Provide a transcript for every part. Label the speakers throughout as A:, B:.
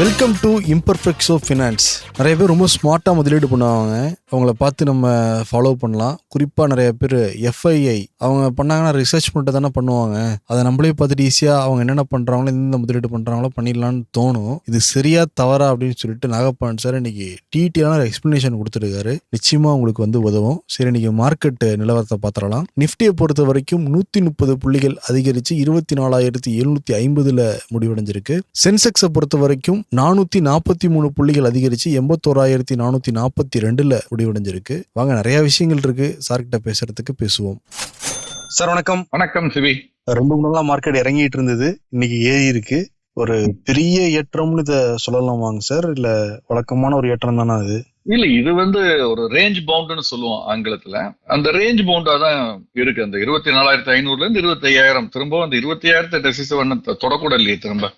A: Welcome to imperfects of finance நிறைய பேர் ரொம்ப ஸ்மார்ட்டாக முதலீடு பண்ணுவாங்க. அவங்கள பார்த்து நம்ம ஃபாலோ பண்ணலாம். குறிப்பாக நிறைய பேர் எஃப்ஐஐ அவங்க பண்ணாங்கன்னா ரிசர்ச் பண்ணிட்டு தானே பண்ணுவாங்க. அதை நம்மளே பார்த்துட்டு ஈஸியாக அவங்க என்னென்ன பண்ணுறாங்களோ எந்தெந்த முதலீடு பண்ணுறாங்களோ பண்ணிடலான்னு தோணும். இது சரியா தவறா அப்படின்னு சொல்லிட்டு நாகப்பான் சார் இன்னைக்கு டீட்டெயிலான எக்ஸ்ப்ளனேஷன் கொடுத்துருக்காரு. நிச்சயமாக உங்களுக்கு வந்து உதவும். சரி இன்னைக்கு மார்க்கெட் நிலவரத்தை பார்த்துடலாம். நிஃப்டியை பொறுத்த வரைக்கும் நூற்றி முப்பது புள்ளிகள் அதிகரித்து இருபத்தி நாலாயிரத்தி எழுநூற்றி ஐம்பதில் முடிவடைஞ்சிருக்கு. சென்செக்ஸை பொறுத்த வரைக்கும் நானூற்றி நாற்பத்தி மூணு புள்ளிகள் அதிகரித்து எண்பத்தோராயிரத்தி நானூற்றி நாற்பத்தி ரெண்டில் முடிவடைஞ்சிருக்கு. வாங்க நிறைய விஷயங்கள் இருக்கு. சார்கிட்ட பேசுறதுக்கு பேசுவோம். சார் வணக்கம்.
B: வணக்கம் சிவி
A: ரெண்டு மூணு நாளா மார்க்கெட் இறங்கிட்டு இருந்தது. இன்னைக்கு ஏறி இருக்கு. ஒரு பெரிய ஏற்றம்னு இதை சொல்லலாமாங்க சார் இல்ல வழக்கமான ஒரு ஏற்றம் தானே அது?
B: இல்ல இது வந்து ஒரு ரேஞ்ச் பவுண்டுன்னு சொல்லுவோம் ஆங்கிலத்துல. அந்த ரேஞ்ச் பவுண்டா தான் இருக்கு. அந்த இருபத்தி நாலாயிரத்தி ஐநூறுல இருந்து இருபத்தி ஐயாயிரம். திரும்ப அந்த இருபத்தி ஆயிரத்தி டெசிசிவ் தொடக்கூட இல்லையே திரும்ப.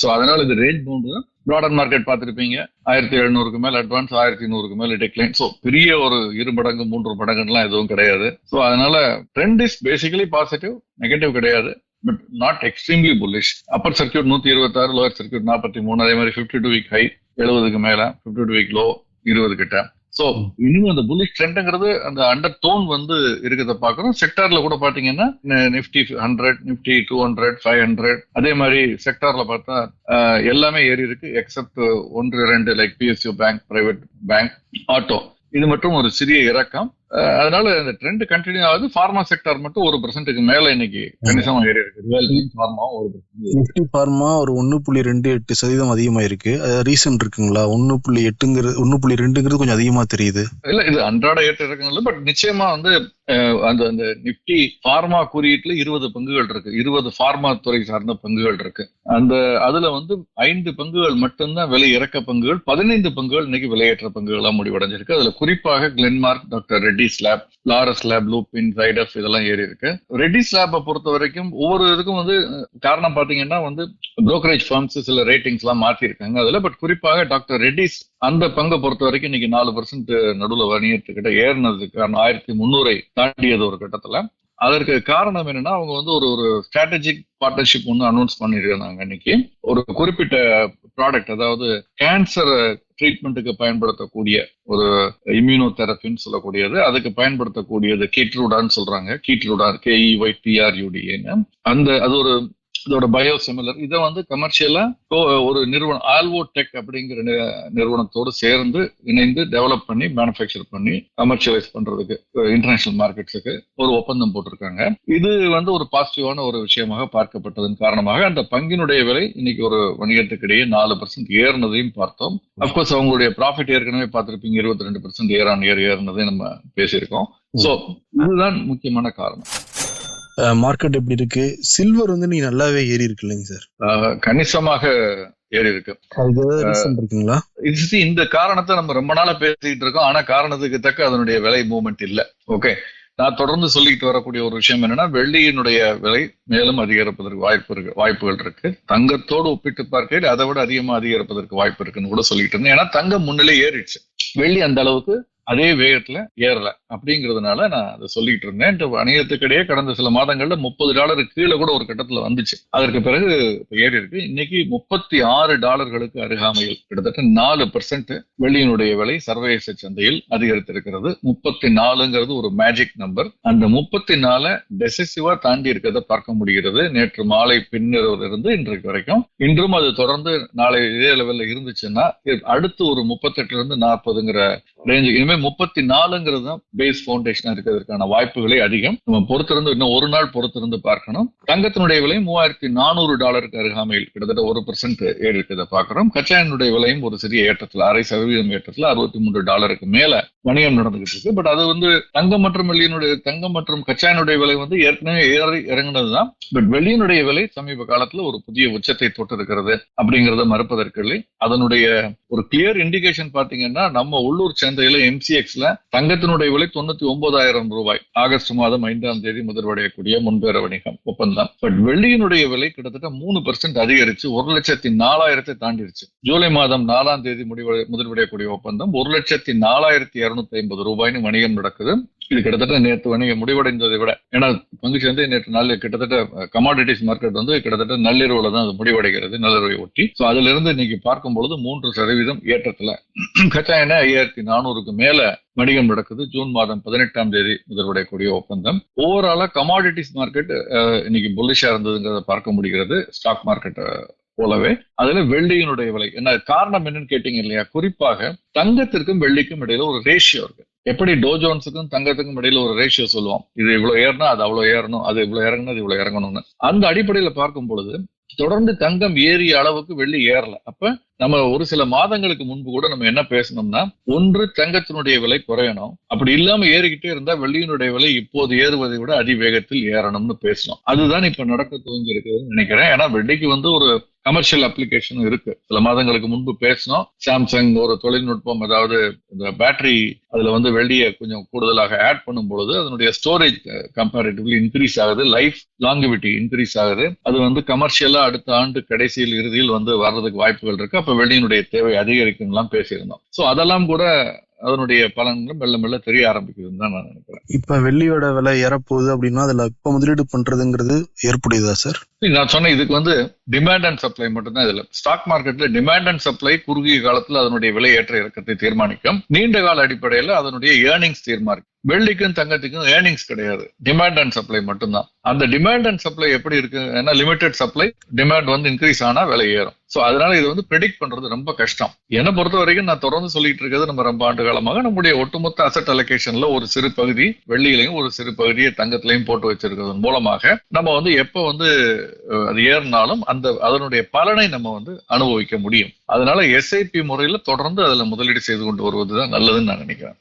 B: சோ அதனால இது ரேஞ்ச் பவுண்டு தான் ப்ராடர் மார்க்கெட் பார்த்திருப்பீங்க. ஆயிரத்தி எழுநூறுக்கு மேல அட்வான்ஸ் ஆயிரத்தி நூறுக்கு மேல டிக்ளைன் சோ பெரிய ஒரு இரு மடங்கு மூன்று மடங்குலாம் எதுவும் கிடையாது. சோ அதனால trend is basically positive negative கிடையாது. But not extremely bullish upper circuit நூத்தி இருபத்தி ஆறு லோயர் சர்க்கியூட் நாற்பத்தி மூணு அதே மாதிரி ஃபிஃப்டி டூ வீக் ஹை எழுபதுக்கு மேல ஃபிஃப்டி டூ வீக் லோ இருபது கிட்ட. சோ இன்னும் அந்த புல்லிஷ் ட்ரெண்ட்ங்கிறது அந்த அண்டர் டோன் வந்து இருக்கிறத பாக்குறோம் செக்டார்ல கூட பாத்தீங்கன்னா Nifty hundred Nifty two hundred five hundred அதே மாதிரி செக்டார்ல பார்த்தா எல்லாமே ஏறி இருக்கு எக்ஸப்ட் ஒன்று ரெண்டு like PSU bank private bank auto இது மட்டும் ஒரு சிறிய இறக்கம். அதனால இந்த ட்ரெண்ட் கண்டினியூ ஆகுது. ஃபார்மா செக்டார் மட்டும் ஒரு பெர்சென்ட்டுக்கு மேல இன்னைக்கு கணிசமா ஏறி இருக்கு. ஃபார்மாவும் ஒரு
A: நிஃப்டி ஃபார்மா ஒரு ஒன்று புள்ளி ரெண்டு எட்டு சதவீதம் அதிகமாக இருக்கு. ரீசன் இருக்குங்களா? ஒன்று புள்ளி எட்டுங்கிறது ஒன்று புள்ளி ரெண்டுங்கிறது கொஞ்சம் அதிகமாக தெரியுது.
B: இல்ல இது அன்றாட ஏற்ற இறக்கங்கள் பட் நிச்சயமா வந்து அந்த அந்த நிப்டி ஃபார்மா குறியீட்டுல இருபது பங்குகள் இருக்கு. இருபது ஃபார்மா துறை சார்ந்த பங்குகள் இருக்கு. அந்த அதுல வந்து ஐந்து பங்குகள் மட்டும்தான் விலை இறக்க பங்குகள் பதினைந்து பங்குகள் இன்னைக்கு விலையேற்ற பங்குகளா முடிவடைஞ்சிருக்கு. அதுல குறிப்பாக Glenmark doctor Reddy's lab Laurus lab Lupin Zydus இதெல்லாம் ஏறி இருக்கு. ரெட்டிஸ் லேப்பை பொறுத்த வரைக்கும் ஒவ்வொரு இதுக்கும் வந்து காரணம் பாத்தீங்கன்னா வந்து புரோக்கரேஜ் ஃபார்ம்ஸ் சில ரேட்டிங்ஸ் எல்லாம் மாற்றிருக்காங்க அதுல. பட் குறிப்பாக டாக்டர் ரெட்டிஸ் அந்த பங்கை பொறுத்த வரைக்கும் இன்னைக்கு நாலு பர்சன்ட் நடுவில் வணிகத்துக்கிட்ட ஏறினதுக்கான காரணம் ஆயிரத்தி முந்நூறை தாண்டியது ஒரு கட்டத்தில். அதற்கு காரணம் என்னன்னா அவங்க வந்து ஒரு ஒரு ஸ்ட்ராட்டஜிக் பார்ட்னர்ஷிப் ஒன்று அனௌன்ஸ் பண்ணியிருந்தாங்க இன்னைக்கு. ஒரு குறிப்பிட்ட ப்ராடக்ட் அதாவது கேன்சர் ட்ரீட்மெண்ட்டுக்கு பயன்படுத்தக்கூடிய ஒரு இம்யூனோ தெரப்பின்னு சொல்லக்கூடியது. அதுக்கு பயன்படுத்தக்கூடியது கீட்ரூடான்னு சொல்றாங்க. கீட்ரூடா கேஇஒய் டிஆர்யூடிஏன்னு அந்த அது ஒரு இதோட பயோ சிமிலர் இதை வந்து கமர்ஷியலா ஒரு நிறுவனம் ஆல்வோ டெக் அப்படிங்கிற நிறுவனத்தோடு சேர்ந்து இணைந்து டெவலப் பண்ணி மேனுஃபேக்சர் பண்ணி கமர்ஷியலைஸ் பண்றதுக்கு இன்டர்நேஷனல் மார்க்கெட்ஸுக்கு ஒரு ஒப்பந்தம் போட்டிருக்காங்க. இது வந்து ஒரு பாசிட்டிவான ஒரு விஷயமாக பார்க்கப்பட்டதன் காரணமாக அந்த பங்கினுடைய விலை இன்னைக்கு ஒரு வணிகத்துக்கு இடையே நாலு பர்சன்ட் ஏறினதையும் பார்த்தோம். அப்கோர்ஸ் அவங்களுடைய ப்ராஃபிட் ஏற்கனவே பார்த்திருப்பீங்க இருபத்தி ரெண்டு பர்சன்ட் ஏர் ஆன் ஏர் ஏறினதையும் நம்ம பேசியிருக்கோம். சோ இதுதான் முக்கியமான காரணம்.
A: மார்க்கெட் எப்படி இருக்கு? சில்வர் வந்து நீங்க நல்லாவே ஏறி இருக்கு இல்லைங்க சார்
B: கணிசமாக ஏறி இருக்கு.
A: இருக்குங்களா?
B: இந்த காரணத்தை நம்ம ரொம்ப நாளா பேசிட்டு இருக்கோம். ஆனா காரணத்துக்கு தக்க அதனுடைய விலை மூவ்மெண்ட் இல்ல. ஓகே நான் தொடர்ந்து சொல்லிட்டு வரக்கூடிய ஒரு விஷயம் என்னன்னா வெள்ளியினுடைய விலை மேலும் அதிகரிப்பதற்கு வாய்ப்பு இருக்கு வாய்ப்புகள் இருக்கு. தங்கத்தோடு ஒப்பிட்டு பார்க்கையில் அதை விட அதிகமா அதிகரிப்பதற்கு வாய்ப்பு இருக்குன்னு கூட சொல்லிட்டு இருந்தேன். ஏன்னா தங்கம் முன்னிலை ஏறிடுச்சு. வெள்ளி அந்த அளவுக்கு அதே வேகத்துல ஏறல. அப்படிங்கிறதுனால நான் அதை சொல்லிட்டு இருந்தேன். வணிகத்துக்கிடையே கடந்த சில மாதங்கள்ல முப்பது டாலருக்கு கீழே கூட ஒரு கட்டத்துல வந்துச்சு. அதற்கு பிறகு ஏறி இருக்கு. இன்னைக்கு முப்பத்தி ஆறு டாலர்களுக்கு அருகாமையில் கிட்டத்தட்ட நாலு பர்சன்ட் வெள்ளியினுடைய விலை சர்வதேச சந்தையில் அதிகரித்திருக்கிறது. முப்பத்தி நாலுங்கிறது ஒரு மேஜிக் நம்பர் அந்த முப்பத்தி நாலு டெசிசிவா தாண்டி இருக்கிறத பார்க்க முடிகிறது. நேற்று மாலை பின்னிரவிலிருந்து இன்றைக்கு வரைக்கும். இன்றும் அது தொடர்ந்து நாளை இதே லெவல்ல இருந்துச்சுன்னா அடுத்து ஒரு முப்பத்தெட்டுல இருந்து நாற்பதுங்கிற ரேஞ்சு இனிமே முப்பத்தி நாலுங்கிறது தான் பேஸ் ஃபவுண்டேஷனா இருக்கிறதுக்கான வாய்ப்புகளே அதிகம். நம்ம பொறுத்திருந்து இன்னும் ஒரு நாள் பொறுத்திருந்து பார்க்கணும். தங்கத்தினுடைய விலை மூவாயிரத்தி நானூறு டாலருக்கு அருகாமையில் கிட்டத்தட்ட ஒரு பர்சன்ட் ஏறி இருக்கிறத பார்க்கிறோம். கச்சா விலையும் ஒரு சிறிய ஏற்றத்தில் அரை சதவீதம் ஏற்றத்துல அறுபத்தி மூன்று டாலருக்கு மேல வணிகம் நடந்துகிட்டு இருக்கு. பட் அது வந்து தங்கம் மற்றும் வெள்ளியினுடைய தங்கம் மற்றும் கச்சாயனுடைய விலை வந்து ஏற்கனவே ஏறி இறங்கினதுதான் பட் வெள்ளியினுடைய விலை சமீப காலத்துல ஒரு புதிய உச்சத்தை தொட்டிருக்கிறது அப்படிங்கிறத மறுப்பதற்கு இல்லை. அதனுடைய ஒரு கிளியர் இண்டிகேஷன் பாத்தீங்கன்னா நம்ம உள்ளூர் சந்தையில எம்சிஎக்ஸ்ல தங்கத்தினுடைய விலை தொண்ணூத்தி ஒன்பதாயிரம் ரூபாய். ஆகஸ்ட் மாதம் ஐந்தாம் தேதி முதல்வடையக்கூடிய முன்பேற வணிகம் ஒப்பந்தம். பட் வெள்ளியினுடைய விலை கிட்டத்தட்ட மூணு பர்சன்ட் அதிகரிச்சு ஒரு லட்சத்தி நாலாயிரத்தை தாண்டிடுச்சு ஜூலை மாதம் நாலாம் தேதி முடிவடை முதல்வடையக்கூடிய ஒப்பந்தம் ஒரு லட்சத்தி நாலாயிரத்தி இருநூத்தி ஐம்பது ரூபாய்னு வணிகம் நடக்குது. இது கிட்டத்தட்ட நேற்று வணிகம் முடிவடைந்ததை விட ஏன்னா பங்கு சந்தை நேற்று நாள் கிட்டத்தட்ட கமாடிட்டிஸ் மார்க்கெட் வந்து கிட்டத்தட்ட நள்ளிரவுல தான் அது முடிவடைகிறது நள்ளிரவை ஒட்டி. ஸோ அதுல இருந்து இன்னைக்கு பார்க்கும் பொழுது மூன்று சதவீதம் ஏற்றத்துல. கச்சா எண்ணெய் ஐயாயிரத்தி நானூறுக்கு மேல வணிகம் நடக்குது. ஜூன் மாதம் பதினெட்டாம் தேதி முதல்வடையக்கூடிய ஒப்பந்தம். ஓவராலா கமாடிட்டிஸ் மார்க்கெட் இன்னைக்கு புல்லிஷா இருந்ததுங்கிறத பார்க்க முடிகிறது. ஸ்டாக் மார்க்கெட் போலவே. அதுல வெள்ளியினுடைய விலை. என்ன காரணம் என்னன்னு கேட்டீங்க இல்லையா? குறிப்பாக தங்கத்திற்கும் வெள்ளிக்கும் இடையில ஒரு ரேஷியோ இருக்கு. எப்படி டோஜோன்ஸுக்கும் தங்கத்துக்கும் இடையில ஒரு ரேஷியோ சொல்லுவோம்? இது இவ்வளவு ஏறணும் அது அவ்வளவு ஏறணும் அது இவ்வளவு இறங்கணும் அது இவ்வளவு இறங்கணும்னு. அந்த அடிப்படையில பார்க்கும் பொழுது தொடர்ந்து தங்கம் ஏறிய அளவுக்கு வெள்ளி ஏறல. அப்ப நம்ம ஒரு சில மாதங்களுக்கு முன்பு கூட நம்ம என்ன பேசணும்னா ஒன்று தங்கத்தினுடைய விலை குறையணும். அப்படி இல்லாம ஏறிக்கிட்டே இருந்தா வெள்ளியினுடைய விலை இப்போது ஏறுவதை விட அதிவேகத்தில் ஏறணும்னு பேசணும் அதுதான் இப்ப நடக்க துவங்கி இருக்குதுன்னு நினைக்கிறேன். ஏன்னா வெள்ளிக்கு வந்து ஒரு கமர்ஷியல் அப்ளிகேஷன் இருக்கு. சில மாதங்களுக்கு முன்பு பேசினோம். சாம்சங் ஒரு தொழில்நுட்பம் அதாவது இந்த பேட்டரி அதுல வந்து வெளியே கொஞ்சம் கூடுதலாக ஆட் பண்ணும் பொழுது அதனுடைய ஸ்டோரேஜ் கம்பேரிட்டிவ்லி இன்க்ரீஸ் ஆகுது. லைஃப் லாங்குவிட்டி இன்க்ரீஸ் ஆகுது. அது வந்து கமர்ஷியலா அடுத்த ஆண்டு கடைசியில் இறுதியில் வந்து வர்றதுக்கு வாய்ப்புகள் இருக்கு. அப்ப வெளியினுடைய தேவை அதிகரிக்கும்லாம் பேசியிருந்தோம். சோ அதெல்லாம் கூட அதனுடைய பலன்கள் மெல்ல மெல்ல தெரிய ஆரம்பிக்குதுன்னு தான் நான் நினைக்கிறேன்.
A: இப்ப வெள்ளியோட விலை ஏறப்போகுது அப்படின்னா அதுல இப்ப முதலீடு பண்றதுங்கிறது ஏற்புடையதா சார்
B: நான் சொன்னேன் இதுக்கு வந்து டிமாண்ட் அண்ட் சப்ளை மட்டும்தான் இதுல. ஸ்டாக் மார்க்கெட்ல டிமாண்ட் அண்ட் சப்ளை குறுகிய காலத்துல அதனுடைய விலை ஏற்ற இறக்கத்தை தீர்மானிக்கும். நீண்ட கால அடிப்படையில அதனுடைய ஏர்னிங்ஸ் தீர்மானிக்கும். வெள்ளிக்கும் தங்கத்துக்கும் ஏர்னிங்ஸ் கிடையாது. டிமாண்ட் அண்ட் சப்ளை மட்டும்தான். அந்த டிமாண்ட் அண்ட் சப்ளை எப்படி இருக்கு? ஏன்னா லிமிடெட் சப்ளை டிமாண்ட் வந்து இன்க்ரீஸ் ஆனா விலை ஏறும். சோ அதனால இது வந்து ப்ரெடிக்ட் பண்றது ரொம்ப கஷ்டம். என்னை பொறுத்த வரைக்கும் நான் தொடர்ந்து சொல்லிட்டு இருக்கிறது நம்ம ரொம்ப ஆண்டு காலமாக நம்முடைய ஒட்டுமொத்த அசட் அலோகேஷன்ல ஒரு சிறு பகுதி வெள்ளியிலையும் ஒரு சிறு பகுதியை தங்கத்திலையும் போட்டு வச்சிருக்கிறதன் மூலமாக நம்ம வந்து எப்ப வந்து அது ஏறினாலும் அந்த அதனுடைய பலனை நம்ம வந்து அனுபவிக்க முடியும். அதனால எஸ்ஐபி முறையில தொடர்ந்து அதுல முதலீடு செய்து கொண்டு வருவதுதான் நல்லதுன்னு நான் நினைக்கிறேன்.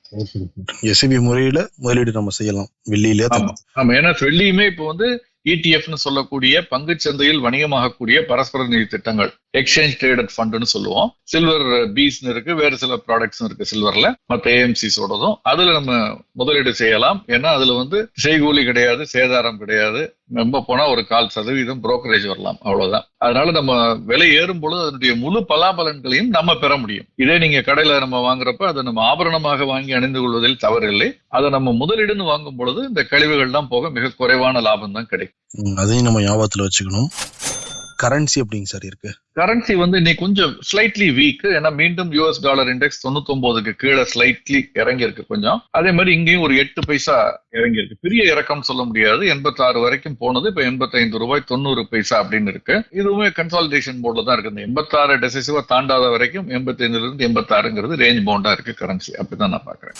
A: எஸ்ஐபி முறையில முதலீடு நம்ம செய்யலாம். வெள்ளியிலே
B: ஆமா. ஆமா. ஏன்னா வெள்ளியுமே இப்போ வந்து இடிஎஃப்னு சொல்லக்கூடிய பங்கு சந்தையில் வணிகமாகக்கூடிய பரஸ்பர நிதி திட்டங்கள். எக்ஸ்சேஞ்ச் ட்ரேடட் ஃபண்டுன்னு சொல்லுவோம். சில்வர் பீஸ்னு இருக்கு வேறு சில ப்ராடக்ட்ஸ் இருக்கு சில்வர்ல மற்ற ஏஎம்சிஸோடதும் அதுல நம்ம முதலீடு செய்யலாம். ஏன்னா அதுல வந்து செய்கூலி கிடையாது சேதாரம் கிடையாது. ரொம்ப போனா ஒரு கால் சதவீதம் புரோக்கரேஜ் வரலாம். அவ்வளவுதான். அதனால நம்ம விலை ஏறும் பொழுது அதனுடைய முழு பலாபலன்களையும் நம்ம பெற முடியும். இதே நீங்க கடையில நம்ம வாங்குறப்ப அதை நம்ம ஆபரணமாக வாங்கி அணிந்து கொள்வதில் தவறில்லை. அதை நம்ம முதலீடுன்னு வாங்கும் பொழுது இந்த கழிவுகள்லாம் போக மிக குறைவான லாபம் தான் கிடைக்கும்
A: அதையும் நம்ம ஞாபகத்துல வச்சுக்கணும். கரன்சி அப்படிங்க சார் இருக்கு?
B: கரன்சி வந்து இன்னைக்கு கொஞ்சம் ஸ்லைட்லி வீக் ஏன்னா மீண்டும் யூஎஸ் டாலர் இண்டெக்ஸ் தொண்ணூத்தி ஒன்பதுக்கு கீழே ஸ்லைட்லி இறங்கி இருக்கு கொஞ்சம். அதே மாதிரி இங்கேயும் ஒரு எட்டு பைசா இறங்கி இருக்கு பெரிய இறக்கம் சொல்ல முடியாது. எண்பத்தாறு வரைக்கும் போனது இப்ப எண்பத்தைந்து ரூபாய் தொண்ணூறு பைசா அப்படின்னு இருக்கு. இதுவுமே கன்சாலிடேஷன் போர்ட்ல தான் இருக்கு இந்த எண்பத்தாறு டெசிசிவா தாண்டாத வரைக்கும் எண்பத்தைந்துல இருந்து எண்பத்தாறுங்கிறது ரேஞ்ச் பவுண்டா இருக்கு கரன்சி அப்படிதான் நான் பாக்குறேன்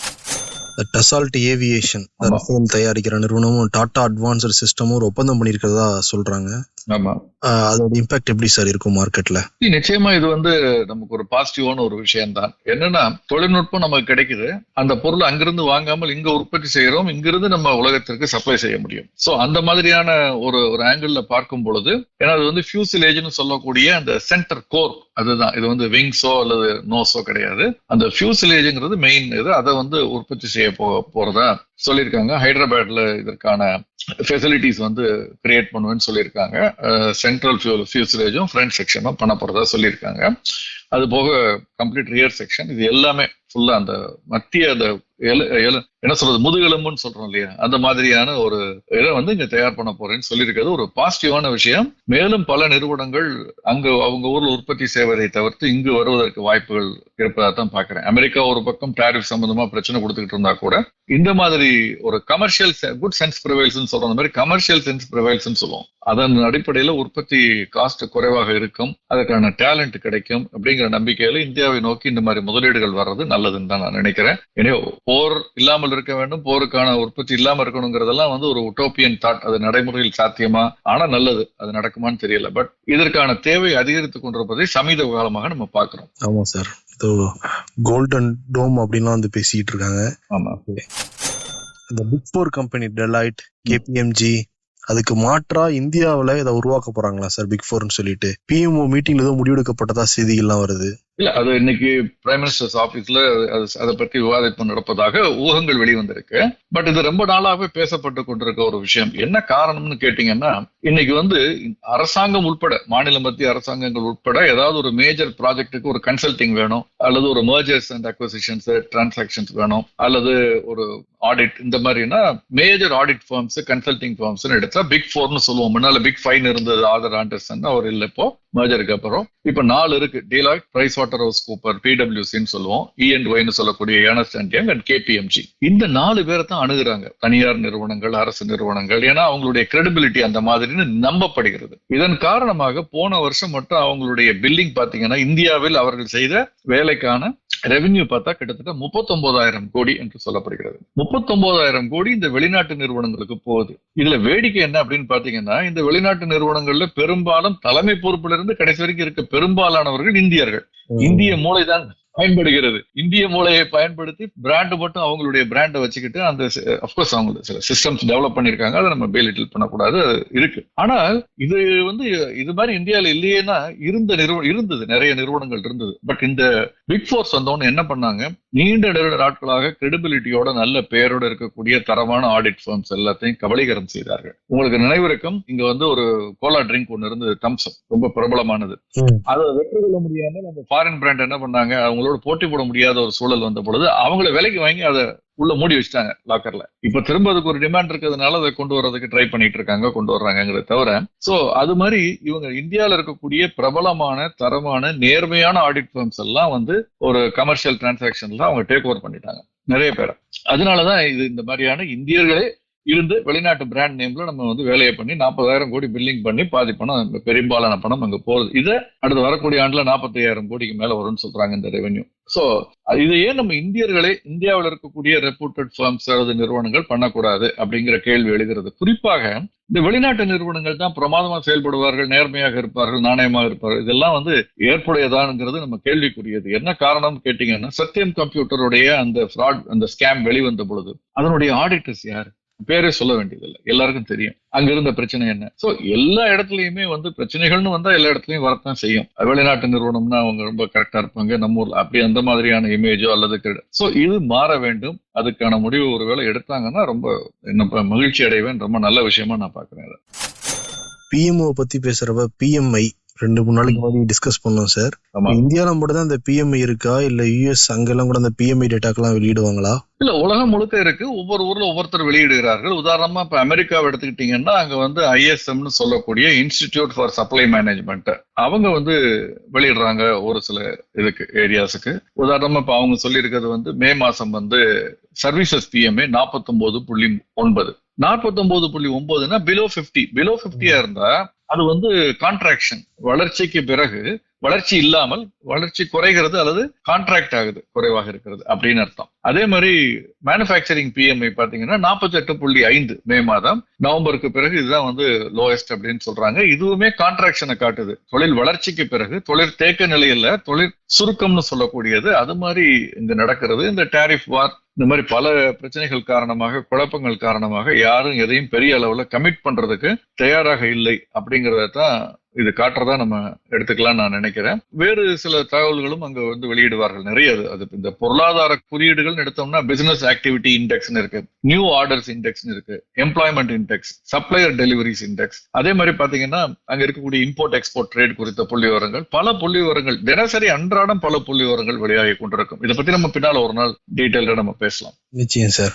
A: டசால்ட் ஏவியேஷன். ரஃபேல் தயாரிக்கிற நிறுவனமும் டாடா அட்வான்ஸ்டு சிஸ்டமும் ஒரு ஒப்பந்தம் பண்ணியிருக்கிறதா சொல்றாங்க.
B: ஆமா.
A: அதோட இம்பாக்ட் எப்படி சார் இருக்கும் மார்க்கெட்ல
B: நிச்சயமா இது வந்து நமக்கு ஒரு பாசிட்டிவான ஒரு விஷயம் தான் என்னன்னா தொழில்நுட்பம் நமக்கு கிடைக்குது. அந்த பொருள் அங்கிருந்து வாங்காமல் இங்க உற்பத்தி செய்யறோம் இங்கிருந்து நம்ம உலகத்திற்கு சப்ளை செய்ய முடியும். சோ அந்த மாதிரியான ஒரு ஒரு ஆங்கிள் பார்க்கும் பொழுது ஏன்னா அது வந்து ஃபியூசிலேஜ்னு சொல்லக்கூடிய அந்த சென்டர் கோர் அதுதான். இது வந்து விங்ஸோ அல்லது நோஸோ கிடையாது. அந்த ஃபியூசிலேஜ்ங்கிறது மெயின் இது. அதை வந்து உற்பத்தி செய்ய போ போறதா சொல்லியிருக்காங்க. ஹைதராபாத்ல இதற்கான ஃபெசிலிட்டிஸ் வந்து கிரியேட் பண்ணுவேன்னு சொல்லியிருக்காங்க. சென்ட்ரல் ஃபியூல் ஃபியூசரேஜும் ஃப்ரண்ட் செக்ஷனும் பண்ண போறதா சொல்லியிருக்காங்க. அது போக கம்ப்ளீட் ரியர் செக்ஷன் இது எல்லாமே ஃபுல்லா அந்த மத்திய அந்த என்ன சொல்றது முதுகெலும்புன்னு சொல்றோம் இல்லையா? அந்த மாதிரியான ஒரு இதை வந்து இங்க தயார் பண்ண போறேன்னு சொல்லியிருக்கிறது. ஒரு பாசிட்டிவான விஷயம். மேலும் பல நிறுவனங்கள் அங்க அவங்க ஊர்ல உற்பத்தி செய்வதை தவிர்த்து இங்கு வருவதற்கு வாய்ப்புகள் இருப்பதா தான் பாக்குறேன் அமெரிக்கா ஒரு பக்கம் டாரிஃப் சம்பந்தமா பிரச்சனை கொடுத்துக்கிட்டு இருந்தா கூட இந்த மாதிரி ஒரு கமர்ஷியல் குட் சென்ஸ் ப்ரிவைல்ஸ் சொல்ற மாதிரி கமர்ஷியல் சென்ஸ் ப்ரிவைல்ஸ் சொல்லுவோம். அதன் அடிப்படையில உற்பத்தி காஸ்ட் குறைவாக இருக்கும். அதற்கான டேலண்ட் கிடைக்கும் அப்படிங்கிற நம்பிக்கையில இந்தியாவை நோக்கி இந்த மாதிரி முதலீடுகள் வர்றது நல்லதுன்னு தான் நான் நினைக்கிறேன். எனவே போர் இல்லாமல் இருக்க வேண்டும் போருக்கான உற்பத்தி இல்லாம இருக்கணுங்கிறதெல்லாம் வந்து ஒரு உட்டோப்பியன் தாட் அது நடைமுறையில் சாத்தியமா? ஆனா நல்லது. அது நடக்குமான்னு தெரியல. பட் இதற்கான தேவை அதிகரித்துக் கொண்டிருப்பதை சமீப காலமாக நம்ம பார்க்கிறோம்.
A: ஆமா சார் இது கோல்டன் டோம் அப்படின்லாம் வந்து பேசிட்டு இருக்காங்க.
B: ஆமா.
A: இந்த big four company Deloitte KPMG
C: அதுக்கு மாற்றா இந்தியாவில் இதை உருவாக்க போறாங்களா சார் பிக் ஃபோர்னு சொல்லிட்டு? பிஎம்ஓ மீட்டிங்ல ஏதோ முடிவெடுக்கப்பட்டதா செய்திகள்லாம் வருது.
B: இல்ல அது இன்னைக்கு பிரைம் மினிஸ்டர்ஸ் ஆபீஸ்ல அது அதை பற்றி விவாதிப்பு நடப்பதாக ஊகங்கள் வெளிவந்திருக்கு. பட் இது ரொம்ப நாளாகவே பேசப்பட்டு கொண்டிருக்க ஒரு விஷயம். என்ன காரணம்னு கேட்டீங்கன்னா இன்னைக்கு வந்து அரசாங்கம் உட்பட மாநில மத்திய அரசாங்கங்கள் உட்பட ஏதாவது ஒரு மேஜர் ப்ராஜெக்ட்டுக்கு ஒரு கன்சல்டிங் வேணும் அல்லது ஒரு மர்ஜர்ஸ் அண்ட் அக்வசிஷன்ஸ் டிரான்சாக்ஷன்ஸ் வேணும் அல்லது ஒரு ஆடிட் இந்த மாதிரினா major audit firms consulting firms எடுத்தா பிக் ஃபோர்னு சொல்லுவோம். முன்னால பிக் ஃபைன் இருந்தது ஆதர் ஆண்டர்சன் அவர் இல்ல இப்போ. மேஜருக்கு அப்புறம். இப்ப நாலு இருக்கு. Deloitte Price water house Cooper பிடபிள்யூசின்னு சொல்லுவோம். E இஎன் ஒய்னு சொல்லக்கூடிய Ernst and Young and KPMG இந்த நாலு பேரை தான் அணுகுறாங்க. தனியார் நிறுவனங்கள் அரசு நிறுவனங்கள். ஏன்னா அவங்களுடைய கிரெடிபிலிட்டி அந்த மாதிரின்னு நம்பப்படுகிறது. இதன் காரணமாக போன வருஷம் மட்டும் அவங்களுடைய பில்லிங் பாத்தீங்கன்னா இந்தியாவில் அவர்கள் செய்த வேலைக்கான ரெவென்யூ பார்த்தா கிட்டத்தட்ட முப்பத்தொன்பதாயிரம் கோடி என்று சொல்லப்படுகிறது. முப்பத்தொன்பதாயிரம் கோடி இந்த வெளிநாட்டு நிறுவனங்களுக்கு போகுது. இதுல வேடிக்கை என்ன அப்படின்னு பாத்தீங்கன்னா இந்த வெளிநாட்டு நிறுவனங்கள்ல பெரும்பாலும் தலைமை பொறுப்புல இருந்து கடைசி வரைக்கும் இருக்க பெரும்பாலானவர்கள் இந்தியர்கள். இந்திய மூளைதான். பயன்படுகிறது. இந்திய மூளையை பயன்படுத்தி பிராண்ட் மட்டும் அவங்களுடைய பிராண்டை வச்சுக்கிட்டு அந்த அப்கோர்ஸ் அவங்க சில சிஸ்டம்ஸ் டெவலப் பண்ணிருக்காங்க. அதை நம்ம பேலிட்டில் பண்ணக்கூடாது. அது இருக்கு. ஆனால் இது வந்து இது மாதிரி இந்தியாவில் இல்லையேன்னா இருந்த நிறுவனம் இருந்தது. நிறைய நிறுவனங்கள் இருந்தது. பட் இந்த பிக் ஃபோர்ஸ் வந்தோன்னு என்ன பண்ணாங்க? நீண்ட நாட்களாக கிரெடிபிலிட்டியோட நல்ல பெயரோட இருக்கக்கூடிய தரமான ஆடிட் ஃபார்ம்ஸ் எல்லாத்தையும் கபலீகரம் செய்தார்கள். உங்களுக்கு நினைவிருக்கும் இங்க வந்து ஒரு கோலா ட்ரிங்க் ஒன்னு இருந்தது தம்சப் ரொம்ப பிரபலமானது. அதை வெற்றி கொள்ள முடியாம நம்ம ஃபாரின் பிராண்ட் என்ன பண்ணாங்க? அவங்களோட போட்டி போட முடியாத ஒரு சூழல் வந்த பொழுது அவங்கள விலைக்கு வாங்கி அதை உள்ள மூடி வச்சுட்டாங்க லாக்கர்ல இப்ப திரும்ப அதுக்கு ஒரு டிமாண்ட் இருக்கிறதுனால அதை கொண்டு வர்றதுக்கு ட்ரை பண்ணிட்டு இருக்காங்க கொண்டு வர்றாங்கிறத தவிர சோ அது மாதிரி இவங்க இந்தியாவில் இருக்கக்கூடிய பிரபலமான தரமான நேர்மையான ஆடிட் ஃபார்ம்ஸ் எல்லாம் வந்து ஒரு கமர்ஷியல் டிரான்சாக்ஷன்ல அவங்க டேக் ஓவர் பண்ணிட்டாங்க நிறைய பேரை. அதனாலதான் இது இந்த மாதிரியான இந்தியர்களே இருந்து வெளிநாட்டு பிராண்ட் நேம்ல நம்ம வந்து வேலையை பண்ணி நாற்பதாயிரம் கோடி பில்லிங் பண்ணி பாதி பணம் பெரும்பாலான பணம் அங்க போகுது. இதை அடுத்து வரக்கூடிய ஆண்டுல நாற்பத்தையாயிரம் கோடிக்கு மேல வரும்னு சொல்றாங்க இந்த ரெவென்யூ சோ இது ஏன் நம்ம இந்தியர்களே இந்தியாவில் இருக்கக்கூடிய ரெப்யூட்டட் ஃபார்ம்ஸ் அல்லது நிறுவனங்கள் பண்ணக்கூடாது அப்படிங்கிற கேள்வி எழுகிறது. குறிப்பாக இந்த வெளிநாட்டு நிறுவனங்கள் தான் பிரமாதமா செயல்படுவார்கள் நேர்மையாக இருப்பார்கள் நாணயமாக இருப்பார்கள். இதெல்லாம் வந்து ஏற்புடையதான்ங்கிறது நம்ம கேள்விக்குரியது. என்ன காரணம் கேட்டீங்கன்னா சத்யம் கம்ப்யூட்டருடைய அந்த ஃப்ராட் அந்த ஸ்கேம் வெளிவந்த பொழுது அதனுடைய ஆடிட்டர்ஸ் யாரு? பேரே சொல்ல வேண்டியதில்லை. எல்லாருக்கும் தெரியும். அங்க இருந்த பிரச்சனை என்ன? சோ எல்லா இடத்துலயுமே வந்து பிரச்சனைகள்னு வந்தா எல்லா இடத்துலயும் வரத்தான் செய்யும். வெளிநாட்டு நிறுவனம்னா அவங்க ரொம்ப கரெக்டா இருப்பாங்க. நம்ம ஊர்ல அப்படி அந்த மாதிரியான இமேஜோ அல்லது சோ இது மாற வேண்டும். அதுக்கான முடிவு ஒருவேளை எடுத்தாங்கன்னா ரொம்ப என்ன மகிழ்ச்சி அடைவேன். ரொம்ப நல்ல விஷயமா நான் பாக்குறேன்
C: பிஎம்ஓ பத்தி பேசுறப்ப பிஎம்ஐ ரெண்டு மூணு நாளைக்கு முன்னாடி டிஸ்கஸ் பண்ணோம் சார்
B: ஆமா.
C: இந்தியால மட்டும் தான் இந்த பிஎம்ஐ இருக்கா? இல்ல யூஎஸ் அங்கெல்லாம் கூட அந்த பிஎம்ஐ டேட்டாக்கெல்லாம் வெளியிடுவாங்களா?
B: இல்ல உலகம் முழுக்க இருக்கு. ஒவ்வொரு ஊர்ல ஒவ்வொருத்தர் வெளியிடுகிறார்கள். உதாரணமா இப்ப அமெரிக்காவை எடுத்துக்கிட்டீங்கன்னா அங்க வந்து ஐஎஸ்எம்னு சொல்லக்கூடிய இன்ஸ்டிடியூட் ஃபார் சப்ளை மேனேஜ்மெண்ட் அவங்க வந்து வெளியிடுறாங்க ஒரு சில இதுக்கு ஏரியாஸுக்கு உதாரணமா இப்ப அவங்க சொல்லியிருக்கிறது வந்து மே மாசம் வந்து சர்வீசஸ் பிஎம்ஏ நாற்பத்தொன்பது புள்ளி ஒன்பது. நாற்பத்தொன்பது புள்ளி ஒன்பதுன்னா பிலோ பிப்டி பிலோ பிப்டியா இருந்தா அது வந்து கான்ட்ராக்ஷன் வளர்ச்சிக்கு பிறகு வளர்ச்சி இல்லாமல் வளர்ச்சி குறைகிறது அல்லது கான்ட்ராக்ட் ஆகுது குறைவாக இருக்கிறது அப்படின்னு அர்த்தம். அதே மாதிரி மேனுஃபேக்சரிங் பிஎம்ஐ பாத்தீங்கன்னா நாற்பத்தி எட்டு புள்ளி ஐந்து மே மாதம் நவம்பருக்கு பிறகு இதுதான் வந்து லோயஸ்ட் அப்படின்னு சொல்றாங்க. இதுவுமே கான்ட்ராக்ஷனை காட்டுது. தொழில் வளர்ச்சிக்கு பிறகு தொழில் தேக்க நிலையில தொழில் சுருக்கம்னு சொல்லக்கூடியது. அது மாதிரி இங்க நடக்கிறது. இந்த டேரிஃப் வார் இந்த மாதிரி பல பிரச்சனைகள் காரணமாக குழப்பங்கள் காரணமாக யாரும் எதையும் பெரிய அளவுல கமிட் பண்றதுக்கு தயாராக இல்லை அப்படிங்கறத தான் இது காட்டுறதா நம்ம எடுத்துக்கலாம் நான் நினைக்கிறேன். வேறு சில தகவல்களும் அங்க வந்து வெளியிடுவார்கள். நிறைய அது இந்த பொருளாதார குறியீடுகள் எடுத்தோம்னா பிசினஸ் ஆக்டிவிட்டி இண்டெக்ஸ் இருக்கு. நியூ ஆர்டர்ஸ் இண்டெக்ஸ் இருக்கு. Employment index supplier deliveries index அதே மாதிரி பாத்தீங்கன்னா அங்க இருக்கக்கூடிய இம்போர்ட் எக்ஸ்போர்ட் ட்ரேட் குறித்த புள்ளி விவரங்கள் பல புள்ளி விவரங்கள் தினசரி அன்றாடம் பல புள்ளி விவரங்கள் வெளியாகி கொண்டிருக்கும். இதை பத்தி நம்ம பின்னால ஒரு நாள் டீட்டெயில்டா நம்ம பேசலாம்.
C: நிச்சயம் சார்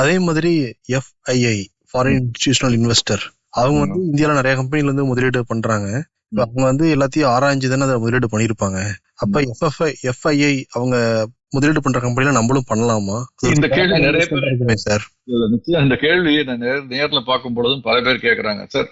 C: அதே மாதிரி எஃப்ஐஐ ஃபாரின் இன்ஸ்டிடியூஷனல் இன்வெஸ்டர் அவங்க வந்து இந்தியால நிறைய கம்பெனில இருந்து முதலீடு பண்றாங்க. இப்ப அவங்க வந்து எல்லாத்தையும் ஆராய்ஞ்சு தானே அதை முதலீடு பண்ணிருப்பாங்க அப்ப எஃப்எஃப்ஐ எஃப்ஐஐ அவங்க முதலீடு பண்ற கம்பெனில நம்மளும் பண்ணலாமா?
B: இந்த கேள்வி நிறைய பேர்
C: சார்.
B: இந்த கேள்வியை நான் நேர் நேர்ல பார்க்கும் பொழுதும் பல பேர் கேட்கறாங்க சார்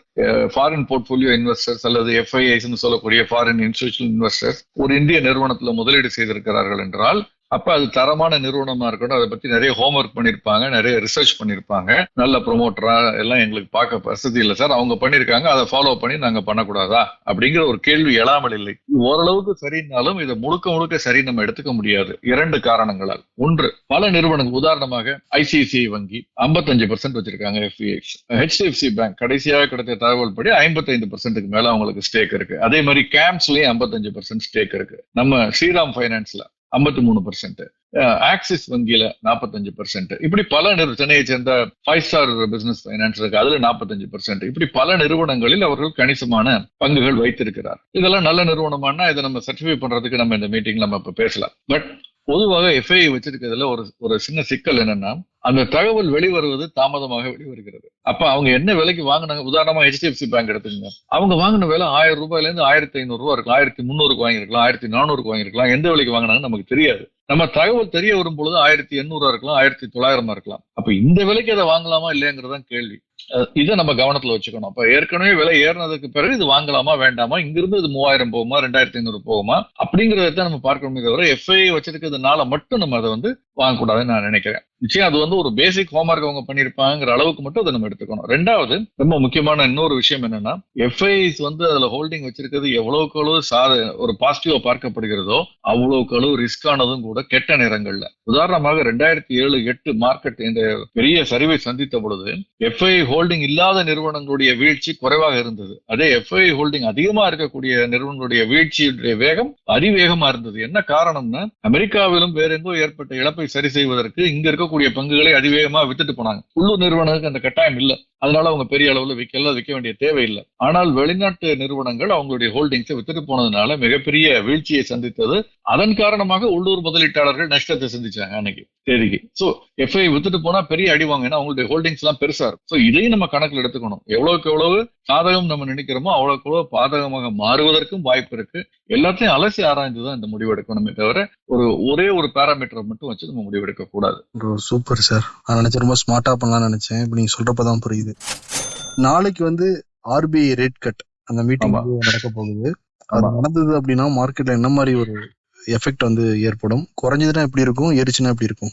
B: ஃபாரின் போர்ட்போலியோ இன்வெஸ்டர்ஸ் அல்லது எஃப்ஐஐஸ் சொல்லக்கூடிய ஃபாரின் இன்ஸ்டிடியூஷனல் இன்வெஸ்டர்ஸ் ஒரு இந்திய நிறுவனத்துல முதலீடு செய்திருக்கிறார்கள் என்றால் அப்ப அது தரமான நிறுவனமா இருக்கணும். அதை பத்தி நிறைய ஹோம்ஒர்க் பண்ணிருப்பாங்க நிறைய ரிசர்ச் பண்ணிருப்பாங்க. நல்ல ப்ரொமோட்டரா எல்லாம் எங்களுக்கு பார்க்க வசதி இல்லை சார். அவங்க பண்ணிருக்காங்க. அதை ஃபாலோ பண்ணி நாங்க பண்ணக்கூடாதா? அப்படிங்கிற ஒரு கேள்வி எழாமல் இல்லை. ஓரளவுக்கு சரினாலும் இதை முழுக்க முழுக்க சரி நம்ம எடுத்துக்க முடியாது. இரண்டு காரணங்களால். ஒன்று பல நிறுவனங்கள் உதாரணமாக ஐசிஐசிஐ வங்கி 55% பர்சன்ட் வச்சிருக்காங்க எஃபிஐஸ் ஹெச்டிஎஃப்சி பேங்க் கடைசியாக கிடைத்த தகவல் படி ஐம்பத்தைந்து பர்சன்ட்டுக்கு மேல அவங்களுக்கு ஸ்டேக் இருக்கு. அதே மாதிரி கேம்ஸ்லயும் 55% பர்சன்ட் ஸ்டேக் இருக்கு. நம்ம ஸ்ரீராம் ஃபைனான்ஸ்ல 53% மூணு பர்சன்ட் ஆக்சிஸ் வங்கியில 45% பர்சன்ட் இப்படி பல சென்னையை சேர்ந்த ஃபைவ் ஸ்டார் பிசினஸ் பைனான்ஸ் இருக்கு அதுல 45% பர்சன்ட் இப்படி பல நிறுவனங்களில் அவர்கள் கணிசமான பங்குகள் வைத்திருக்கிறார். இதெல்லாம் நல்ல நிறுவனமானா இதை நம்ம சர்டிஃபை பண்றதுக்கு நம்ம இந்த மீட்டிங் நம்ம இப்ப பேசலாம். பட் பொதுவாக எஃப்ஐ வச்சிருக்கிறதுல ஒரு ஒரு சின்ன சிக்கல் என்னன்னா அந்த தகவல் வெளிவருவது தாமதமாக வெளிவருகிறது. அப்ப அவங்க என்ன விலைக்கு வாங்கினாங்க? உதாரணமா ஹெச்டிஎஃப்சி பேங்க் எடுத்துங்க அவங்க வாங்கின விலை ஆயிரம் ரூபாயில இருந்து ஆயிரத்தி ஐநூறு ரூபா இருக்கும். ஆயிரத்தி முந்நூறுக்கு வாங்கியிருக்கலாம். ஆயிரத்தி நானூறுக்கு வாங்கியிருக்கலாம். எந்த விலைக்கு வாங்கினாங்கன்னு நமக்கு தெரியாது. நம்ம தகவல் தெரிய வரும் பொழுது ஆயிரத்தி எண்ணூறா இருக்கலாம். ஆயிரத்தி தொள்ளாயிரமா இருக்கலாம். அப்ப இந்த விலைக்கு அதை வாங்கலாமா? இல்லையாங்கிறதான் கேள்வி. இதை நம்ம கவனத்துல வச்சுக்கணும். அப்ப ஏற்கனவே விலை ஏறினதுக்கு பிறகு இது வாங்கலாமா வேண்டாமா இங்கிருந்து இது மூவாயிரம் போகுமா ரெண்டாயிரத்தி ஐநூறு போகுமா அப்படிங்கறத நம்ம பார்க்கணுமே தவிர எஃப்ஐ வச்சிருக்கிறதுனால மட்டும் நம்ம அதை வந்து வாங்கக்கூடாதுன்னு நான் நினைக்கிறேன். நிச்சயம் அது வந்து ஒரு பேசிக் ஹோம்ஒர்க் அவங்க பண்ணிருப்பாங்கிற அளவுக்கு மட்டும் அதை நம்ம எடுத்துக்கணும். ரெண்டாவது ரொம்ப முக்கியமான இன்னொரு விஷயம் என்னன்னா எஃப்ஐஸ் வந்து அதுல ஹோல்டிங் வச்சிருக்கிறது எவ்வளவுக்கு அளவு சாத ஒரு பாசிட்டிவா பார்க்கப்படுகிறதோ அவ்வளவுக்கு அளவு ரிஸ்க் ஆனதும் கூட கெட்ட நேரங்கள்ல. உதாரணமாக ரெண்டாயிரத்தி ஏழு எட்டு மார்க்கெட் இந்த பெரிய சரிவை சந்தித்த பொழுது எஃப்ஐ ஹோல்டிங் இல்லாத நிறுவனங்களுடைய வீழ்ச்சி குறைவாக இருந்தது. அதே எஃப்ஐ ஹோல்டிங் அதிகமா இருக்கக்கூடிய நிறுவனங்களுடைய வீழ்ச்சியுடைய வேகம் அதிவேகமா இருந்தது. என்ன காரணம்னா அமெரிக்காவிலும் வேற எங்கோ ஏற்பட்ட இழப்பை சரி செய்வதற்கு இங்க இருக்கக்கூடிய பங்குகளை அதிவேகமா வித்துட்டு போனாங்க. உள்ளூர் நிறுவனங்களுக்கு அந்த கட்டாயம் இல்ல. அதனால அவங்க பெரிய அளவுல விற்கல விற்க வேண்டிய தேவையில்லை ஆனால் வெளிநாட்டு நிறுவனங்கள் அவங்களுடைய ஹோல்டிங்ஸை வித்துட்டு போனதுனால மிகப்பெரிய வீழ்ச்சியை சந்தித்தது. அதன் காரணமாக உள்ளூர் முதலீட்டாளர்கள் நஷ்டத்தை சந்திச்சாங்க அன்னைக்கு தேதிக்கு. சோ எஃப்ஐ வித்துட்டு போனா பெரிய அடி வாங்க ஏன்னா அவங்களுடைய ஹோல்டிங்ஸ் எல்லாம் பெருசா இருக்கும். சோ இதையும் நம்ம கணக்கில் எடுத்துக்கணும். எவ்வளவுக்கு எவ்வளவு சாதகம் நம்ம நினைக்கிறோமோ அவ்வளவுக்கு எவ்வளவு பாதகமாக மாறுவதற்கும் வாய்ப்பு இருக்கு. எல்லாத்தையும் அலசி ஆராய்ந்துதான் இந்த முடிவு எடுக்கணுமே தவிர ஒரு ஒரே ஒரு பேராமீட்டரை மட்டும் வச்சு நம்ம முடிவு எடுக்க கூடாது.
C: ப்ரோ சூப்பர் சார் நான் நினைச்சேன் ரொம்ப ஸ்மார்ட்டா பண்ணலாம்னு நினைச்சேன். இப்போ நீங்க சொல்றப்பதான் புரியுது. நாளைக்கு வந்து ஆர்பிஐ ரேட் கட் அந்த மீட்டிங். நடக்க போகுது. அது. நடந்தது அப்படின்னா மார்க்கெட்ல என்ன மாதிரி ஒரு எஃபெக்ட் வந்து ஏற்படும்? குறைஞ்சதுன்னா எப்படி இருக்கும்? ஏறிச்சுன்னா எப்படி இருக்கும்?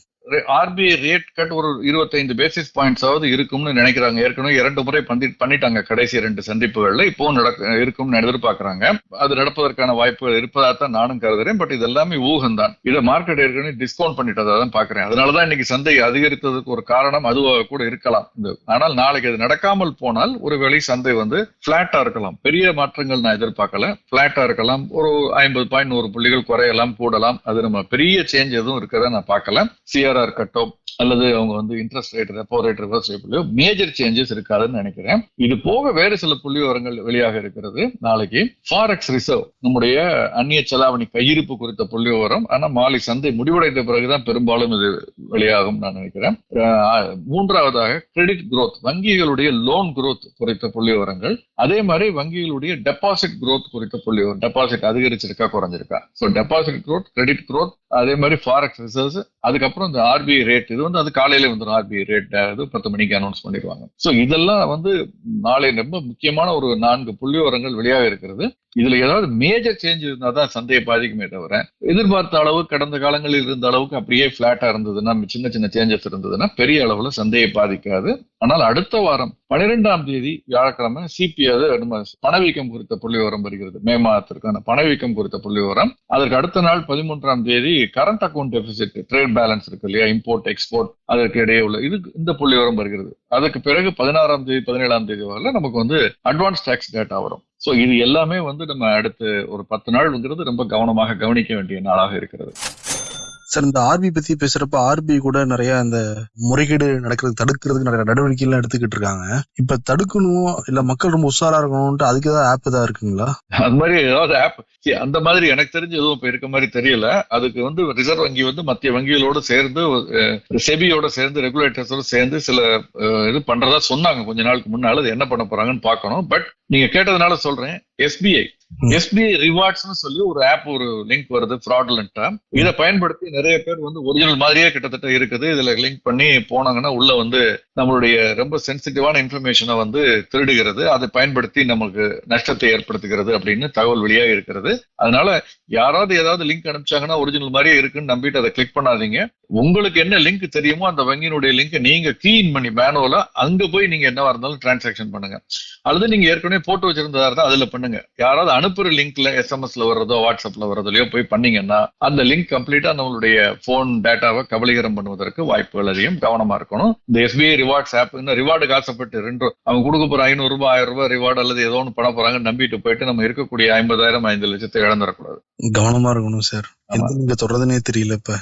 B: ஆர்பிஐ ரேட் கட் ஒரு இருபத்தைந்து பேசிஸ் பாயிண்ட்ஸ் ஆவது இருக்கும்னு நினைக்கிறாங்க. ஏற்கனவே இரண்டு முறை பண்ணி பண்ணிட்டாங்க. கடைசி ரெண்டு சந்திப்புகள்ல இப்போ நடக்க இருக்கும்னு எதிர்பார்க்கறாங்க. அது நடப்பதற்கான வாய்ப்புகள் இருப்பதாக தான் நானும் கருதுறேன். பட் இது எல்லாமே ஊகம் தான் இதை மார்க்கெட் ஏற்கனவே டிஸ்கவுண்ட் பண்ணிட்டதா தான் பாக்குறேன் அதனாலதான் இன்னைக்கு சந்தை அதிகரித்ததுக்கு ஒரு காரணம் அதுவாக கூட இருக்கலாம். இந்த ஆனால் நாளைக்கு அது நடக்காமல் போனால் ஒருவேளை சந்தை வந்து பிளாட்டா இருக்கலாம். பெரிய மாற்றங்கள் நான் எதிர்பார்க்கல. பிளாட்டா இருக்கலாம். ஒரு ஐம்பது பாயிண்ட் நூறு புள்ளிகள் குறையலாம் கூடலாம். அது நம்ம பெரிய சேஞ்ச் எதுவும் இருக்கிறத நான் பார்க்கல. சிஆர் இருக்கட்டும் அல்லது அவங்க வந்து interest rate repo rate reverse ரேட்லயோ major changes இருக்காதுன்னு நினைக்கிறேன். இது போக வேறு சில புள்ளி விவரங்கள் வெளியாக இருக்கிறது. நாளைக்கு ஃபாரெக்ஸ் ரிசர்வ் நம்முடைய அந்நிய செலாவணி கையிருப்பு குறித்த புள்ளி விவரம் ஆனா மாலை சந்தை முடிவடைந்த பிறகுதான் பெரும்பாலும் இது வெளியாகும் நான் நினைக்கிறேன். மூன்றாவதாக கிரெடிட் குரோத் வங்கிகளுடைய லோன் குரோத் குறித்த புள்ளி விவரங்கள் அதே மாதிரி வங்கிகளுடைய டெபாசிட் குரோத் குறித்த புள்ளி விவரம் டெபாசிட் அதிகரிச்சிருக்கா குறைஞ்சிருக்கா? So deposit growth credit growth அதே மாதிரி ஃபாரெக்ஸ் ரிசர்வ்ஸ் அதுக்கப்புறம் இந்த ஆர்பிஐ ரேட் இது வந்து அது காலையில வந்துடும் ஆர்பிஐ ரேட் ஆகுது. பத்து மணிக்கு அனௌன்ஸ் பண்ணிடுவாங்க. ஸோ இதெல்லாம் வந்து நாளை ரொம்ப முக்கியமான ஒரு நான்கு புள்ளி விவரங்கள் வெளியாக இருக்கிறது. இதுல ஏதாவது மேஜர் சேஞ்ச் இருந்தா தான் சந்தையை பாதிக்குமே தவிர எதிர்பார்த்த அளவு கடந்த காலங்களில் இருந்த அளவுக்கு அப்படியே பிளாட்டா இருந்ததுன்னா சின்ன சின்ன சேஞ்சஸ் இருந்ததுன்னா பெரிய அளவுல சந்தையை பாதிக்காது. ஆனால் அடுத்த வாரம் பன்னிரெண்டாம் தேதி வியாழக்கிழமை சிபிஐ நம்ம பணவீக்கம் குறித்த புள்ளி விவரம் வருகிறது. மே மாதத்திற்கான பணவீக்கம் குறித்த புள்ளி விவரம் அதற்கு அடுத்த நாள் பதிமூன்றாம் தேதி current account deficit trade balance இருக்கு இல்லையா? இம்போர்ட் எக்ஸ்போர்ட் அதற்கு இடையே உள்ள இது இந்த புள்ளி விவரம் வருகிறது. அதுக்கு பிறகு பதினாறாம் தேதி பதினேழாம் தேதி வரல நமக்கு வந்து அட்வான்ஸ் டேக்ஸ் டேட்டா வரும். ஸோ இது எல்லாமே வந்து நம்ம அடுத்து ஒரு பத்து நாள்ங்கிறது ரொம்ப கவனமாக கவனிக்க வேண்டிய நாளாக இருக்கிறது.
C: சார் இந்த ஆர்பி பத்தி பேசுறப்ப ஆர்பி கூட நிறைய அந்த முறைகேடு நடக்கிறது தடுக்கிறதுக்கு நிறைய நடவடிக்கை எல்லாம் எடுத்துக்கிட்டு இருக்காங்க. இப்ப தடுக்கணும் இல்ல மக்கள் ரொம்ப உஷாரா இருக்கணும்ட்டு அதுக்கு ஏதாவது ஆப் ஏதாவது இருக்குங்களா?
B: அது மாதிரி ஏதாவது ஆப் அந்த மாதிரி எனக்கு தெரிஞ்சு எதுவும் இப்ப இருக்க மாதிரி தெரியல. அதுக்கு வந்து ரிசர்வ் வங்கி வந்து மத்திய வங்கிகளோட சேர்ந்து செபியோட சேர்ந்து ரெகுலேட்டர்ஸோட சேர்ந்து சில இது பண்றதா சொன்னாங்க கொஞ்ச நாளுக்கு முன்னால. அது என்ன பண்ண போறாங்கன்னு பார்க்கணும். பட் நீங்க கேட்டதுனால சொல்றேன். எஸ்பிஐ எஸ்பிஐ ரிவார்ட்ஸ்னு சொல்லி ஒரு ஆப் ஒரு லிங்க் வருது ஃப்ராட்லண்டா இதை பயன்படுத்தி நிறைய பேர் வந்து ஒரிஜினல் மாதிரியே கிட்டத்தட்ட இருக்குது. இதுல லிங்க் பண்ணி போனாங்கன்னா உள்ள வந்து நம்மளுடைய ரொம்ப சென்சிட்டிவான இன்ஃபர்மேஷனை வந்து திருடுகிறது. அதை பயன்படுத்தி நமக்கு நஷ்டத்தை ஏற்படுத்துகிறது அப்படின்னு தகவல் வெளியாக இருக்கிறது. அதனால யாராவது ஏதாவது லிங்க் அனுப்பிச்சாங்கன்னா ஒரிஜினல் மாதிரியே இருக்குன்னு நம்பிட்டு அதை கிளிக் பண்ணாதீங்க. உங்களுக்கு என்ன லிங்க் தெரியுமோ அந்த வங்கியினுடைய லிங்க் நீங்க கீன் பண்ணி மேனுவலா அங்க போய் நீங்க என்னவா இருந்தாலும் டிரான்சாக்ஷன் பண்ணுங்க. அல்லது நீங்க ஏற்கனவே போட்டு வச்சிருந்ததா இருந்தா அதுல பண்ணுங்க. யாராவது அனுப்புற லிங்க்ல எஸ்எம்எஸ்ல வர்றதோ வாட்ஸ்அப்ல வர்றதுலயோ போய் பண்ணீங்கன்னா அந்த லிங்க் கம்ப்ளீட்டா நம்மளுடைய போன் டேட்டாவை கபலீகரம் பண்ணுவதற்கு வாய்ப்புகள் அதிகம் கவனமா இருக்கணும். இந்த எஸ்பிஐ ரிவார்ட்ஸ் ஆப் இன்னும் ரிவார்டுக்கு ஆசைப்பட்டு ரெண்டு அவங்க கொடுக்க போற ஐநூறு ரூபாய் ஆயிரம் ரூபாய் ரிவார்டு அல்லது ஏதோ ஒன்று பண்ண போறாங்க நம்பிட்டு போயிட்டு நம்ம இருக்கக்கூடிய ஐம்பதாயிரம் ஐந்து லட்சத்தை இழந்துடக்கூடாது
C: கவனமா இருக்கணும் சார் நீங்க சொல்றதுனே தெரியல இப்ப.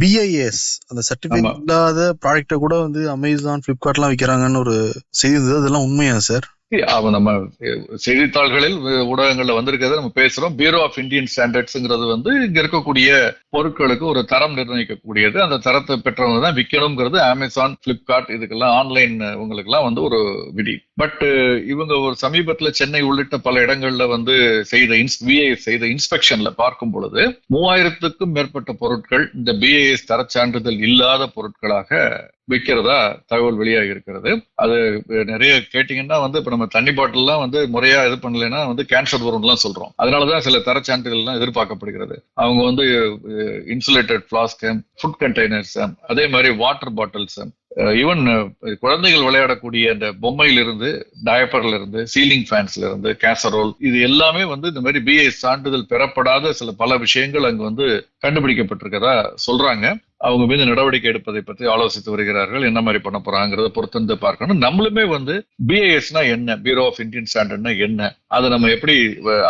C: பிஐஎஸ் அந்த சர்டிபிகேட். இல்லாத ப்ராடக்ட கூட வந்து அமேசான் பிளிப்கார்ட்லாம் விற்கிறாங்கன்னு ஒரு செய்தி இருந்தது. அதெல்லாம் உண்மையா சார்
B: அவன் நம்ம செய்தித்தாள்களில் ஊடகங்கள்ல வந்திருக்கிறத நம்ம பேசுறோம். பியூரோ ஆஃப் இந்தியன் ஸ்டாண்டர்ட்ஸ்ங்கிறது வந்து இங்க இருக்கக்கூடிய பொருட்களுக்கு ஒரு தரம் நிர்ணயிக்கக்கூடியது. அந்த தரத்தை பெற்றவங்க தான் விற்கணுங்கிறது அமேசான் பிளிப்கார்ட் இதுக்கெல்லாம் ஆன்லைன் உங்களுக்கெல்லாம் வந்து ஒரு விதி. பட் இவங்க ஒரு சமீபத்துல சென்னை உள்ளிட்ட பல இடங்கள்ல வந்து செய்த இன்ஸ் செய்த இன்ஸ்பெக்ஷன்ல பார்க்கும் பொழுது மூவாயிரத்துக்கும் மேற்பட்ட பொருட்கள் இந்த பிஏஎஸ் தர சான்றிதழ் இல்லாத பொருட்களாக விற்கிறதா தகவல் வெளியாகி இருக்கிறது. அது நிறைய கேட்டீங்கன்னா வந்து இப்ப நம்ம தண்ணி பாட்டில்லாம் வந்து முறையா இது பண்ணலைன்னா வந்து கேன்சர் வரும்லாம் சொல்றோம். அதனாலதான் சில தரச்சான்றுகள்லாம் எதிர்பார்க்கப்படுகிறது. அவங்க வந்து இன்சுலேட்டட் பிளாஸ்க் ஃபுட் கண்டெய்னர்ஸ் அதே மாதிரி வாட்டர் பாட்டில்ஸ் ஈவன் குழந்தைகள் விளையாடக்கூடிய அந்த பொம்மையிலிருந்து டயப்பர்ல இருந்து சீலிங் ஃபேன்ஸ்ல இருந்து கேசரோல் இது எல்லாமே வந்து இந்த மாதிரி பிஏ சான்றிதழ் பெறப்படாத சில பல விஷயங்கள் அங்கு வந்து கண்டுபிடிக்கப்பட்டிருக்கதா சொல்றாங்க. அவங்க மீது நடவடிக்கை எடுப்பதை பற்றி ஆலோசித்து வருகிறார்கள். என்ன மாதிரி பண்ண போறாங்கிறத பொறுத்திருந்து பார்க்கணும். நம்மளுமே வந்து பிஏஎஸ்னா என்ன? பியூரோ ஆஃப் இந்தியன் ஸ்டாண்டர்ட்னா என்ன? அதை நம்ம எப்படி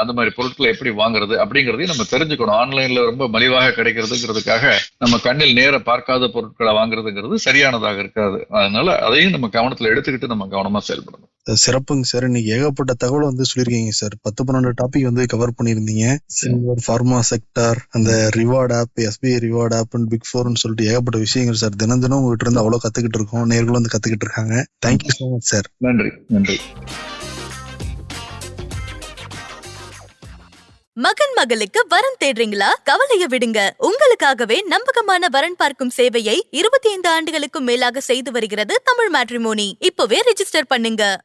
B: அந்த மாதிரி பொருட்களை எப்படி வாங்குறது அப்படிங்கிறதையும் நம்ம தெரிஞ்சுக்கணும். ஆன்லைன்ல ரொம்ப மலிவாக கிடைக்கிறதுங்கிறதுக்காக நம்ம கண்ணில் நேர பார்க்காத பொருட்களை வாங்குறதுங்கிறது சரியானதாக இருக்காது. அதனால அதையும் நம்ம கவனத்துல எடுத்துக்கிட்டு நம்ம கவனமா செயல்படணும்.
C: சிறப்புங்க சார். இன்னைக்கு ஏகப்பட்ட தகவல் வந்து சொல்லியிருக்கீங்க சார். பத்து பன்னெண்டு டாபிக் வந்து கவர் பண்ணியிருந்தீங்க. சில்வர் ஃபார்மா செக்டார் அந்த reward of SBI reward of big ஃபோர்னு சொல்லிட்டு ஏகப்பட்ட விஷயங்கள் சார். தினம் தினம் உங்ககிட்ட இருந்து அவ்வளவு கத்துக்கிட்டு இருக்கோம். நேர்களும் வந்து கத்துக்கிட்டு இருக்காங்க. தேங்க்யூ ஸோ மச் சார்
B: நன்றி. நன்றி.
D: மகன் மகளுக்கு வரன் தேடுறீங்களா? கவலைய விடுங்க. உங்களுக்காகவே நம்பகமான வரன் பார்க்கும் சேவையை இருபத்தி ஐந்து ஆண்டுகளுக்கும் மேலாக செய்து வருகிறது தமிழ் மேட்ரிமோனி இப்பவே ரெஜிஸ்டர் பண்ணுங்க.